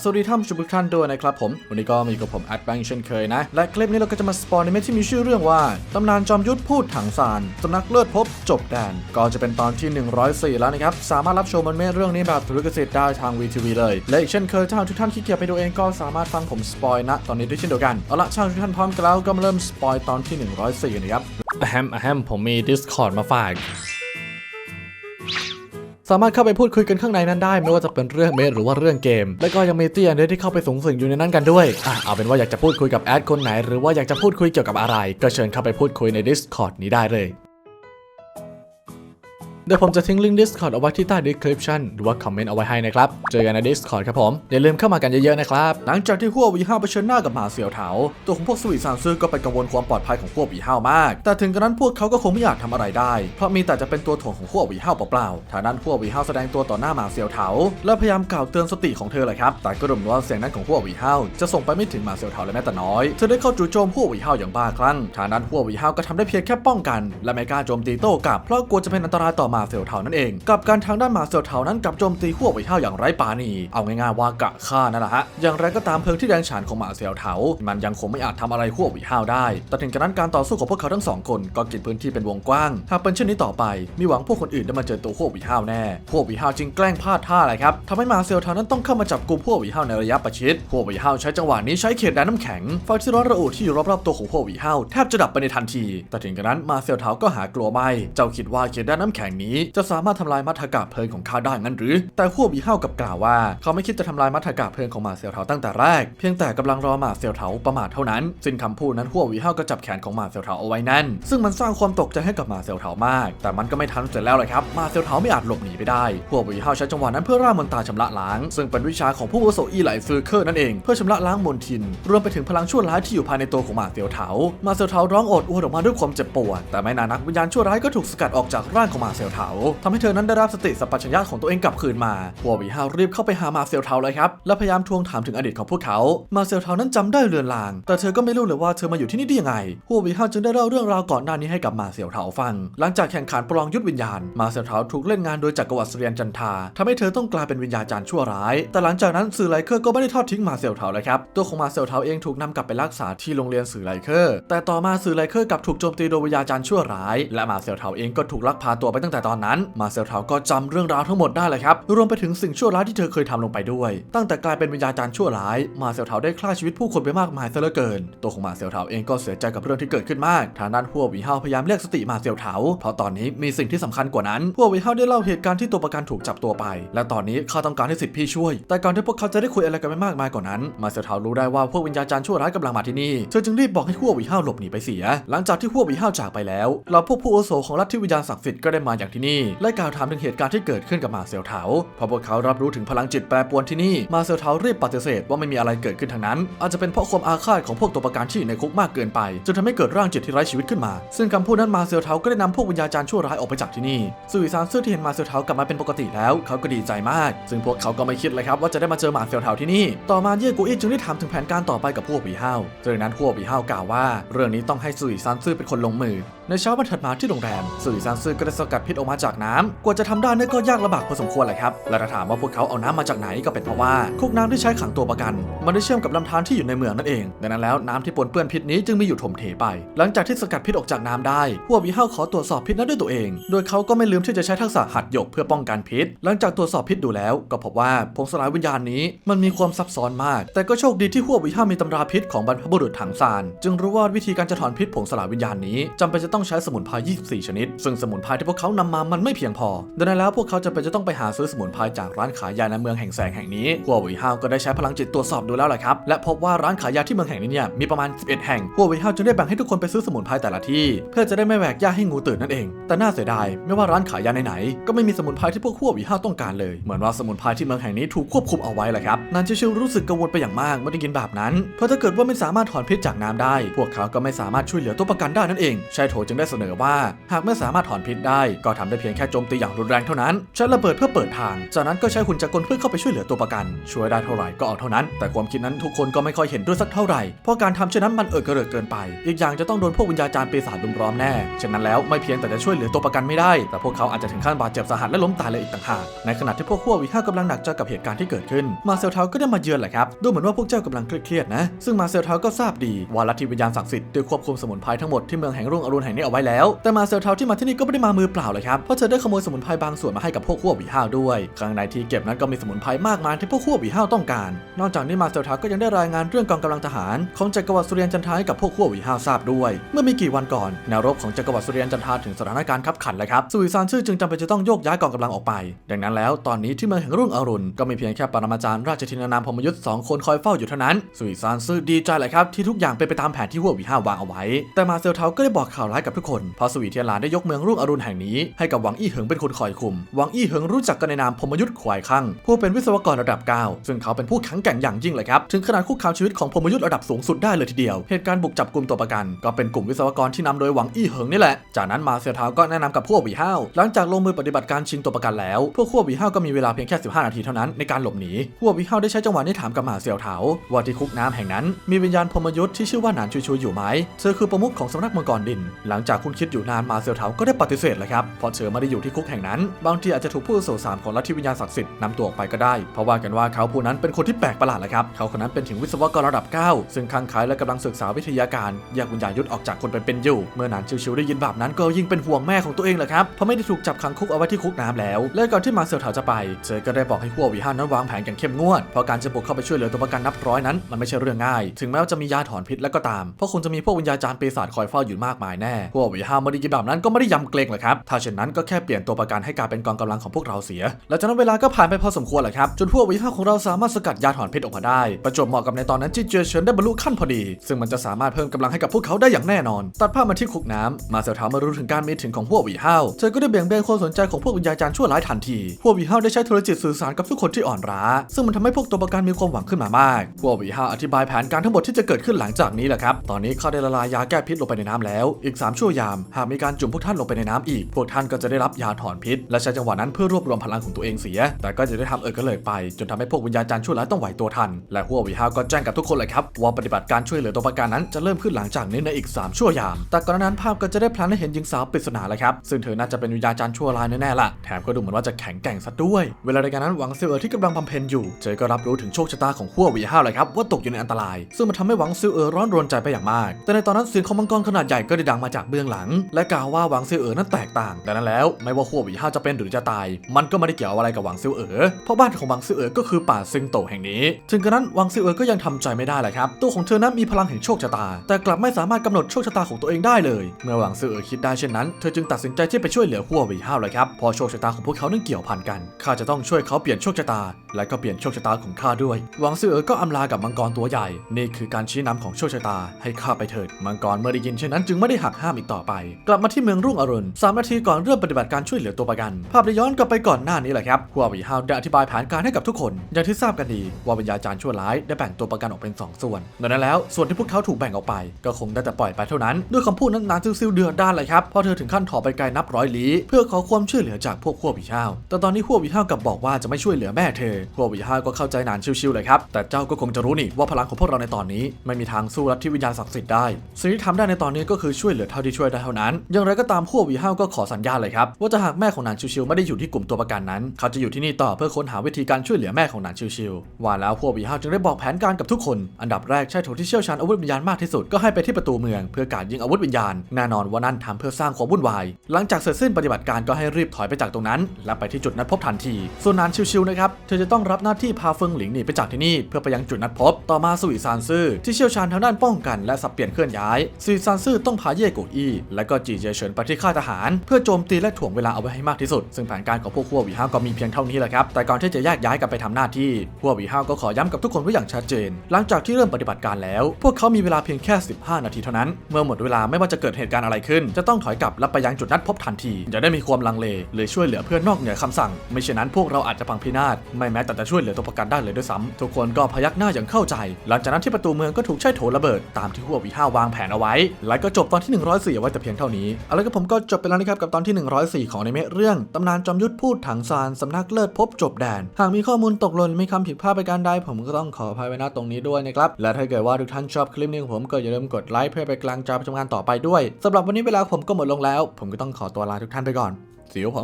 สวัสดีท่านผู้ชมทุกท่านด้วยนะครับผม วันนี้ก็มีกับผมแอดแบงค์เช่นเคยนะ และคลิปนี้เราก็จะมาสปอยในเมที่มีชื่อเรื่องว่าตำนานจอมยุทธพูดถังซานสำนักเลิศพบจบแดน ก็จะเป็นตอนที่ 104 แล้วนะครับ สามารถรับชมมันเมเรื่องนี้แบบธุรกิจได้ทาง VTV เลย และอีกเช่นเคยถ้าทุกท่านขี้เกียจไปดูเองก็สามารถฟังผมสปอยนะตอนนี้ด้วยเช่นเดียวกันเอาละช่างทุกท่านพร้อมกันแล้วก็มาเริ่มสปอยตอนที่ 104นะครับแฮมแฮมผมมี Discord มาฝาก สามารถเข้าไปพูดคุยกันข้างในนั้นได้ ไม่ว่าจะเป็นเรื่องเมสหรือว่าเรื่องเกม และก็ยังมีเตี้ยนที่เข้าไปสูงสิงอยู่ในนั้นกันด้วยอะเอาเป็นว่าอยากจะพูดคุยกับแอดคนไหน หรือว่าอยากจะพูดคุยเกี่ยวกับอะไร ก็เชิญเข้าไปพูดคุยใน Discord นี้ได้เลย เดี๋ยวผมจะทิ้งลิงก์ Discord เอาไว้ที่ใต้ description หรือว่าคอมเมนต์เอาไว้ให้นะครับ เจอกันใน Discord ครับผมอย่าลืมเข้ามากันเยอะๆนะครับ หลังจากที่หัววีห้าเผชิญหน้ากับหมาเสี่ยวเถาตัวของพวกสวีซานซื่อก็ไปกังวลความปลอดภัยของพวกวีห้ามาก แต่ถึงกระนั้นพวกเขาก็คงไม่อยากทำอะไรได้ เพราะมีแต่จะเป็นตัวถ่วงของพวกวีห้าเปล่าๆทางนั้นพวกวีห้าแสดงตัวต่อหน้าหมาเสี่ยวเถาและพยายามกล่าวเตือนสติของเธอเลยครับแต่ก็ดูเหมือนว่าเสียงนั้นของพวกวีห้าจะส่งไปไม่ถึงหมาเสี่ยวเถาเลยแม้แต่น้อยเธอได้เข้าจู่โจมพวกวีห้าอย่างบ้าคลั่งทางนั้นพวกวีห้าก็ทำได้เพียงแค่ป้องกัน และไม่กล้าโจมตีโต้กลับเพราะกลัวจะเป็นอันตรายต่อมาเสี่ยวเถานั่นเอง กับการทางด้านมาเสี่ยวเถานั้นกับโจมตีพวกวีห้าอย่างไร้ปาณี เอาง่ายๆว่ากะฆ่านั่นแหละฮะ อย่างไรก็ตามเพลิงที่แดงฉานของมาเสี่ยวเถามันยังคงไม่อาจทำอะไรพวกวีห้าได้ แต่ถึงกระนั้นการต่อสู้ของพวกเขาทั้งสองคนก็กินพื้นที่เป็นวงกว้าง หากเป็นเช่นนี้ต่อไป มีหวังพวกคนอื่นได้มาเจอตัวพวกวีห้าแน่พวกวีห้าจึงแกล้งพลาดท่าอะไรครับทำให้มาเสี่ยวเถานั้นต้องเข้ามาจับกลุ่มพวกวีห้าในระยะประชิดพวกวีห้าใช้จังหวะนี้ใช้เขตแดนน้ำแข็งไฟที่ร้อนระอุที่อยู่รอบๆตัวของพวกวีห้าแทบจะดับไปในทันที แต่ถึงกระนั้นมาเสี่ยวเถาก็หากลัวไม่ เจ้าคิดว่าเขตแดนน้ำแข็งนี้ จะสามารถทำลายมัทกะเพลิงของข้าได้งั้นหรือ แต่พวกวีห้ากับกล่าวว่า เขาไม่คิดจะทำลายมัทกะเพลิงของหมาเสี่ยวเถาตั้งแต่แรก เพียงแต่กำลังรอหมาเสี่ยวเถาประมาทเท่านั้นซึ่งคำพูดนั้นพวกวีห้าก็จับแขนของหมาเสี่ยวเถาเอาไว้แน่น ซึ่งมันสร้างความตกใจให้กับหมาเสี่ยวเถามาก แต่มันก็ไม่ทันเสร็จแล้วเลยครับหมาเสี่ยวเถาไม่อาจหลบหนีไปได้พวกวีห้าใช้จังหวะนั้นเพื่อร่ามนตาชำระล้าง ซึ่งเป็นวิชาของผู้วุโสอีไหลซือเคอร์นั่นเองเพื่อชำระล้างมลทิน รวมไปถึงพลังชั่วร้ายที่อยู่ภายในตัวของหมาเสี่ยวเถาหมาเสี่ยวเถาร้องโอดอวดออกมาด้วยความเจ็บปวดแต่ไม่นานนักวิญญาณชั่วร้ายก็ถูกสกัดออกจากร่างของหมาเสี่ยวเถาทำให้เธอนั้นได้รับสติสัมปชัญญะของตัวเองกลับคืนมาพววีห้ารีบเข้าไปหามาเสี่ยวเถาเลยครับและพยายามทวงถามถึงอดีตของพวกเขา มาเสี่ยวเถานั้นจำได้เลือนลาง แต่เธอก็ไม่รู้เลยว่าเธอมาอยู่ที่นี่ได้ยังไงพววีห้าจึงได้เล่าเรื่องราวก่อนหน้านี้ให้กับมาเสี่ยวเถาฟัง หลังจากแข่งขันประลองยุทธวิญญาณ มาเสี่ยวเถาถูกเล่นงานโดยจักรวรรดิเสรียนจันทาทำให้เธอต้องกลายเป็นวิญญาจารย์ชั่วร้าย แต่หลังจากนั้นสื่อไลเคอร์ก็ไม่ได้ทอดทิ้งมาเสี่ยวเถาเลยครับตัวของมาเสี่ยวเถาเองถูกนำกลับไปรักษาที่โรงเรียนสื่อไลเคอร์แต่ต่อมาสื่อไลเคอร์กลับถูกโจมตีโดยวิญญาจารย์ชั่วร้าย และมาเสี่ยวเถาเองก็ถูกลักพาตัวไปตั้งแต่ตอนนั้นมาเสี่ยวเถาก็จำเรื่องราวทั้งหมดได้เลยครับ รวมไปถึงสิ่งชั่วร้ายที่เธอเคยทำลงไปด้วย ตั้งแต่กลายเป็นวิญญาจาร์ชั่วร้าย มาเสี่ยวเถาได้ฆ่าชีวิตผู้คนไปมากมายซะเหลือเกิน ตัวของมาเสี่ยวเถาเองก็เสียใจกับเรื่องที่เกิดขึ้นมาก ทางด้านพวกวีเฮาพยายามเรียกสติมาเสี่ยวเถาเพราะตอนนี้มีสิ่งที่สำคัญกว่านั้นพวกวีเฮาได้เล่าเหตุการณ์ที่ตัวประกันถูกจับตัวไป และตอนนี้เขาต้องการให้สิทธิ์พี่ช่วย แต่ก่อนที่พวกเขาจะได้คุยอะไรกันไปมากมายกว่านั้น มาเสี่ยวเถารู้ได้ว่าพวกวิญญาจาร์ชั่วร้ายกำลังมาที่นี่เธอจึงรีบบอกให้พวกวีเฮาหลบหนีไปเสีย หลังจากที่พวกวีเฮาจากไปแล้วเหล่าพวกผู้อาวุโสของลัทธิวิญญาณศักดิ์สิทธิ์ก็ได้มาอย่างที่นี่ และกล่าวถามถึงเหตุการณ์ที่เกิดขึ้นกับมาเสี่ยวเถาพอพวกเขารับรู้ถึงพลังจิตแปรปรวนที่นี่ มาเสี่ยวเถารีบปฏิเสธว่าไม่มีอะไรเกิดขึ้นทางนั้น อาจจะเป็นเพราะความอาฆาตของพวกตัวประกันที่อยู่ในคุกมากเกินไปจนทำให้เกิดร่างจิตที่ไร้ชีวิตขึ้นมา ซึ่งคำพูดนั้นมาเซียวเทาก็ได้นำพวกวิญญาจารย์ชั่วร้ายออกไปจากที่นี่สุวิซานซื่อที่เห็นมาเซียวเทากลับมาเป็นปกติแล้ว เขาก็ดีใจมาก ซึ่งพวกเขาก็ไม่คิดเลยครับว่าจะได้มาเจอหมาเซียวเทาที่นี่ ต่อมาเย่กูอี้จึงได้ถามถึงแผนการต่อไปกับพวกผีห้าจากนั้นพวกผีห้ากล่าวว่า เรื่องนี้ต้องให้สุวิซานซื่อเป็นคนลงมือในเช้าวันถัดมาที่โรงแรมสุวิซานซือก็ได้สกัดพิษออกมาจากน้ำกว่าจะทำได้นี่ก็ยากลำบากพอสมควรเลยครับและถ้าถามว่าพวกเขาเอาน้ำมาจากไหนก็เป็นเพราะว่าคุกน้ำที่ใช้ขังตัวประกัน มันได้เชื่อมกับลำธารที่อยู่ในเมืองนั่นเอง ดังนั้นแล้วน้ำที่ปนเปื้อนพิษนี้จึงมีอยู่ถมเทไป หลังจากที่สกัดพิษออกจากน้ำได้พวกวิเฮาขอตรวจสอบพิษนั้นด้วยตัวเอง โดยเขาก็ไม่ลืมที่จะใช้ทักษะหัดหยกเพื่อป้องกันพิษ หลังจากตรวจสอบพิษดูแล้ว ก็พบว่าผงสลายวิญญาณนี้มันมีความซับซ้อนมาก แต่ก็โชคดีที่พวกวิเฮามีตำราพิษของบรรพบุรุษถังซานจึงรู้ว่าวิธีการจะถอนพิษผงสลายวิญญาณนี้จำเป็นจะต้องใช้สมุนไพร24 ชนิด ซึ่งสมุนไพรที่พวกเขานำมามันไม่เพียงพอ ดังนั้นแล้วพวกเขาจำเป็นจะต้องไปหาซื้อสมุนไพรจากร้านขายยาในเมืองแห่งแสงแห่งนี้พวกวิเฮาวก็ได้ใช้พลังจิตตรวจสอบดูแล้วแหละครับ และพบว่าร้านขายยาที่เมืองแห่งนี้เนี่ยมีประมาณ 11 แห่งพวกวิเฮาวจึงได้แบ่งให้ทุกคนไปซื้อสมุนไพรแต่ละที่ เพื่อจะได้ไม่แหวกย่าให้งูตื่นนั่นเอง แต่น่าเสียดายไม่ว่าร้านขายยาไหนๆก็ไม่มีสมุนไพรที่พวกพวกวิเฮาวต้องการเลย เหมือนว่าสมุนไพรที่เมืองแห่งนี้ถูกควบคุมเอาไว้แหละครับนานชิวรู้สึกกังวลไปอย่างมากเมื่อได้ยินแบบนั้น เพราะถ้าเกิดว่าไม่สามารถถอนพิษจากน้ำได้ พวกเขาก็ไม่สามารถช่วยเหลือตัวประกันได้นั่นเองชายโถจึงได้เสนอว่า หากไม่สามารถถอนพิษได้ ก็ทำได้เพียงแค่โจมตีอย่างรุนแรงเท่านั้น ใช้ระเบิดเพื่อเปิดทาง จากนั้นก็ใช้หุ่นจักรกลเพื่อเข้าไปช่วยเหลือตัวประกัน ช่วยได้เท่าไหร่ก็เอาเท่านั้น แต่ความคิดนั้นทุกคนก็ไม่ค่อยเห็นด้วยสักเท่าไหร่ เพราะการทำเช่นนั้นมันเอิกระเริกเกินไป อีกอย่างจะต้องโดนพวกวิญญาจารย์ปีศาจลุมล้อมแน่ฉะนั้นแล้วไม่เพียงแต่จะช่วยเหลือตัวประกันไม่ได้ แต่พวกเขาอาจจะถึงขั้นบาดเจ็บสาหัสและล้มตายเลยอีกต่างหาก ในขณะที่พวกขั้ววีห้ากำลังหนักใจกับเหตุการณ์ที่เกิดขึ้น มาเซลเทาก็ได้มาเยือนแหละครับ ดูเหมือนว่าพวกเจ้ากำลังเครียดนะ ซึ่งมาเซลเทาก็ทราบดีว่าลัทธิวิญญาณศักดิ์สิทธิ์ได้ควบคุมสมุนไพรทั้งหมดที่เมืองแห่งรุ่งอรุณแห่งนี้เอาไว้แล้ว แต่มาเซลเทาที่มาที่นี่ก็ไม่ได้มามือเปล่าเลยครับ เพราะเธอได้ขโมยสมุนไพรบางส่วนมาให้กับพวกขั้ววีห้าด้วย ข้างในที่เก็บนั้นก็มีสมุนไพรมากมายที่พวกขั้ววีห้าต้องการ นอกจากนี้มาเซลเทาก็ยังได้รายงานเรื่องกองกำลังทหารของจักรวรรดิสุริยันจันทาให้กับพวกขั้ววีห้าทราบด้วย เมื่อไม่กี่วันก่อนแนวรบของจักรวรรดิสุริยันจันทาถึงสถานการณ์ขับขันเลยครับสุวิซานชื่อจึงจำเป็นจะต้องโยกย้ายกองกำลังออกไป ดังนั้นแล้วตอนนี้ที่เมืองแห่งรุ่งอรุณก็มีเพียงแค่ปรมาจารย์ราชธินานามพมยุทธ์สองคนคอยเฝ้าอยู่เท่านั้นสุวิซานซื่อดีใจเลยครับที่ทุกอย่างเป็นไปตามแผนที่หัววีห้าวางเอาไว้ แต่มาเซลเทาก็ได้บอกข่าวร้ายกับทุกคน พระสวีเทียนหลานได้ยกเมืองรุ่งอรุณแห่งนี้ให้กับหวังอี้เหิงเป็นคนคอยคุม หวังอี้เหิงรู้จักกันในนามพมยุทธ์ขวายข้างผู้เป็นวิศวกรระดับ9ซึ่งเขาเป็นผู้แข็งแกร่งอย่างยิ่งเลยครับ ถึงขนาดคุกคามชีวิตของพมยุทธ์ระดับสูงสุดได้เลยทีเดียว เหตุการณ์บุกจับกลุ่มตัวประกัน ก็เป็นกลุ่มวิศวกรที่นำโดยหวังอี้เหิงนี่แหละ จากนั้นมาเซลเท้าก็แนะนำกับพวกวีห้าวหลังจากลงมือปฏิบัติการชิงตัวประกันแล้ว พวกพวกวีห้าวก็มีเวลาเพียงแค่ 15 นาทีเท่านั้นในการหลบหนีพวกวีห้าวได้ใช้จังหวะนี้ถามกับมาเซลเทาว่าที่คุกน้ำแห่งนั้น มีวิญญาณพมยุทธ์ที่ชื่อว่าหนานชุยชุยอยู่ไหมเธอคือประมุขของสำนักมังกรดินหลังจากคุณคิดอยู่นานมาเซลเทาก็ได้ปฏิเสธเลยครับเพราะเธอไม่ได้อยู่ที่คุกแห่งนั้น บางทีอาจจะถูกผู้อาวุโสสามของลัทธิวิญญาณศักดิ์สิทธิ์นำตัวออกไปก็ได้ เพราะว่ากันว่าเขาผู้นั้นเป็นคนที่แปลกประหลาดเลยครับ เขาคนนั้นเป็นถึงวิศวกรระดับ 9 ซึ่งคลั่งไคล้และกำลังศึกษาวิทยาการแยกวิญญาณยุทธออกจากคนเป็นเป็นอยู่ เมื่อนานชิวๆได้ยินแบบนั้นก็ยิ่งเป็นห่วงแม่ของตัวเองแหละครับเพราะไม่ได้ถูกจับขังคุกเอาไว้ที่คุกน้ำแล้ว และก่อนที่มาเซลเทาจะไปเธอก็ได้บอกให้พวกวีห้านั้นวางแผนอย่างเข้มงวดเพราะการจะบุกเข้าไปช่วยเหลือตัวประกันนับร้อยนั้นมันไม่ใช่เรื่องง่าย ถึงแม้ว่าจะมียาถอนพิษแล้วก็ตามเพราะคงจะมีพวกวิญญาจารย์ปีศาจคอยเฝ้าอยู่มากมายแน่พวกวีห้าไม่ได้ยิแบบนั้นก็ไม่ได้ยำเกรงหรอกครับ ถ้าเช่นนั้นก็แค่เปลี่ยนตัวประกันให้กลายเป็นกองกำลังของพวกเราเสีย แล้วจากนั้นเวลาก็ผ่านไปพอสมควรแหละครับ จนพวกวีห้าของเราสามารถสกัดยาถอนพิษออกมาได้ ประจวบเหมาะกับในตอนนั้นที่เจอเฉินได้บรรลุขั้นพอดี ซึ่งมันจะสามารถเพิ่มกำลังให้กับพวกเขาได้อย่างแน่นอน ตัดภาพมาที่คุกน้ำมาเซลถามมารู้ถึงการมีถึงของพวกวีห้าเธอก็ได้เบี่ยงเบนความสนใจของพวกวิญญาจารย์ชั่วร้ายทันที พวกวีห้าได้ใช้โทรจิตสื่อสารกับทุกคนที่อ่อนล้า ซึ่งมันทำให้พวกตัวประกันมีความหวังขึ้นมามากพวกวีห้าอธิบายแผนการทั้งหมดที่จะเกิดขึ้นหลังจากนี้แหละครับ ตอนนี้เขาได้ละลายยาแก้พิษลงไปในน้ำแล้ว อีก3ชั่วยาม หากมีการจุ่มพวกท่านลงไปในน้ำอีก พวกท่านก็จะได้รับยาถอนพิษ และใช้จังหวะนั้นเพื่อรวบรวมพลังของตัวเองเสีย แต่ก็จะได้ทำเอิกกระเลิกไป จนทำให้พวกวิญญาจารย์ชั่วร้ายต้องไหวตัวทัน และพววีห้าก็แจ้งกับทุกคนเลยครับว่าปฏิบัติการช่วยเหลือตัวประกันนั้นจะเริ่มขึ้นหลังจากนี้ในอีก 3 ชั่วยาม แต่ก่อนนั้นภาพก็จะได้พลันให้เห็นหญิงสาวปริศนาเลยครับ ซึ่งเธอน่าจะเป็นวิญญาจารย์ชั่วร้ายแน่ๆล่ะ แถมก็ดูเหมือนว่าจะแข็งแกร่งซะด้วย เวลาในการนั้นหวังเซิลเอ๋อที่กำลังบำเพ็ญอยู่ เจอก็รับรู้ถึงโชคชะตาของขั้ววีห้าเลยครับว่าตกอยู่ในอันตราย ซึ่งมันทำให้หวังซิลเออร้อนรนใจไปอย่างมาก แต่ในตอนนั้นเสียงของมังกรขนาดใหญ่ก็ได้ดังมาจากเบื้องหลัง และกล่าวว่าหวังซิลเอ๋อนั้นแตกต่างดังนั้นแล้ว ไม่ว่าขั้ววีห้าจะเป็นหรือจะตาย มันก็ไม่ได้เกี่ยวอะไรกับหวังซิลเอ๋อเพราะบ้านของหวังซิลเอ๋อก็คือป่าซิงโตแห่งนี้ ถึงกระนั้นหวังซิลเอ๋อก็ยังทำใจไม่ได้เลยครับตัวของเธอนั้นมีพลังแห่งโชคชะตา แต่กลับไม่สามารถกำหนดโชคชะตาของตัวเองได้เลย เมื่อหวังซิลเอ๋อคิดได้เช่นนั้นเธอจึงตัดสินใจที่ไปช่วยเหลือขั้ววีห้าเลยครับเพอโชคชะตาของพวกเขานั้นเกี่ยวพันกันข้าจะต้องช่วยเขาเปลี่ยนโชคชะตา และก็เปลี่ยนโชคชะตาของข้าด้วยหวังซิลเอ๋อก็อำลากับมังกรตัวใหญ่ นี่คือการชี้นำของโชคชะตาให้ข้าไปเถิดมังกรเมื่อได้ยินเช่นนั้นจึงไม่ได้หักห้ามอีกต่อไป กลับมาที่เมืองรุ่งอรุณสามนาทีก่อนเริ่มปฏิบัติการช่วยเหลือตัวประกัน ภาพได้ย้อนกลับไปก่อนหน้านี้แหละครับหัววีฮาวได้อธิบายแผนการให้กับทุกคน อย่างที่ทราบกันดี ว่าวิญญาจารย์ชั่วร้ายได้แบ่งตัวประกันออกเป็นสองส่วนดังนั้นแล้วส่วนที่พวกเขาถูกแบ่งออกไป ก็คงได้แต่ปล่อยไปเท่านั้นด้วยคำพูดนั้นนานซิลๆเดือดด้านเลยครับพราะเธอถึงขั้นถอไปไกลนับร้อยลี้เพื่อขอความช่วยเหลือจากพวกขั้ววีฮาวแต่ตอนนี้ขั้ววีฮาวกลับบอกว่าจะไม่ช่วยเหลือแม่เธอขั้ววีฮาวก็เข้าใจนานชิวๆเลยครับแต่เจ้าก็คงจะรู้นี่ว่าพลังของพวกเราในตอนนี้ ไม่มีทางสู้ลัทธิวิญญาณศักดิ์สิทธิ์ได้สิ่งที่ทำได้ในตอนนี้ก็คือช่วยเหลือเท่าที่ช่วยได้เท่านั้น อย่างไรก็ตามพวกวีฮาวก็ขอสัญญาเลยครับว่าจะหากแม่ของนานชิวๆไม่ได้อยู่ที่กลุ่มตัวประกันนั้น เขาจะอยู่ที่นี่ต่อเพื่อค้นหาวิธีการช่วยเหลือแม่ของนานชิวๆว่าแล้วพวกวีฮาวจึงได้บอกแผนการกับทุกคน อันดับแรกใช้โถที่เชี่ยวชาญอาวุธวิญญาณมากที่สุดก็ให้ไปที่ประตูเมืองเพื่อการยิงอาวุธวิญญาณแน่นอนว่านั่นทำเพื่อสร้างความวุ่นวาย หลังจากเสร็จสิ้นปฏิบัติการก็ให้รีบถอยไปจากตรงนั้น และไปที่จุดนัดพบทันทีส่วนนานชิวๆนะครับเธอจะต้องรับหน้าที่พาเฟิงหลิงหนีไปจากที่นี่เพื่อไปยังจุดนัดพบ ต่อมาสวีซานซื่อที่เชี่ยวชาญทางด้านป้องกันและสับเปลี่ยนเคลื่อนย้ายสวีซานซื่อต้องพาเย่กูอี้และก็จีเจเฉินไปที่ค่ายทหาร เพื่อโจมตีและถ่วงเวลาเอาไว้ให้มากที่สุด ซึ่งแผนการของพวกขั้ววีห้าก็มีเพียงเท่านี้แหละครับ แต่ก่อนที่จะแยกย้ายกันไปทำหน้าที่ขั้ววีห้าก็ขอย้ำกับทุกคนไว้อย่างชัดเจน หลังจากที่เริ่มปฏิบัติการแล้ว พวกเขามีเวลาเพียงแค่ 15 นาทีเท่านั้น เมื่อหมดเวลาไม่ว่าจะเกิดเหตุการณ์อะไรขึ้น จะต้องถอยกลับและไปยังจุดนัดพบทันที อย่าได้มีความลังเลหรือช่วยเหลือเพื่อนนอกเหนือคำสั่ง ไม่เช่นนั้นพวกเราอาจจะพังพินาศไม่แม้แต่จะช่วยเหลือตัวประกันได้เลยด้วยซ้ำทุกคนก็พยักหน้าอย่างเข้าใจ หลังจากนั้นที่ประตูเมืองก็ถูกใช้โถระเบิดตามที่หัววีห้าวางแผนเอาไว้ และก็จบตอนที่104เอาไว้แต่เพียงเท่านี้ เอาละก็ผมก็จบไปแล้วนะครับกับตอนที่ 104 ของในเมะเรื่องตำนานจอมยุทธพูดถังซานสำนักเลิศพบจบแดน หากมีข้อมูลตกหล่นมีคำผิดพลาดไปการใดผมก็ต้องขออภัยไว้ณตรงนี้ด้วยนะครับ และถ้าเกิดว่าทุกท่านชอบคลิปนี้ของผมก็อย่าลืมกดไลค์เพื่อไปกลางใจไปทำงานต่อไปด้วยสำหรับวันนี้เวลาผมก็หมดลงแล้ว ผมก็ต้องขอตัวลาทุกท่านไปก่อน See you ผม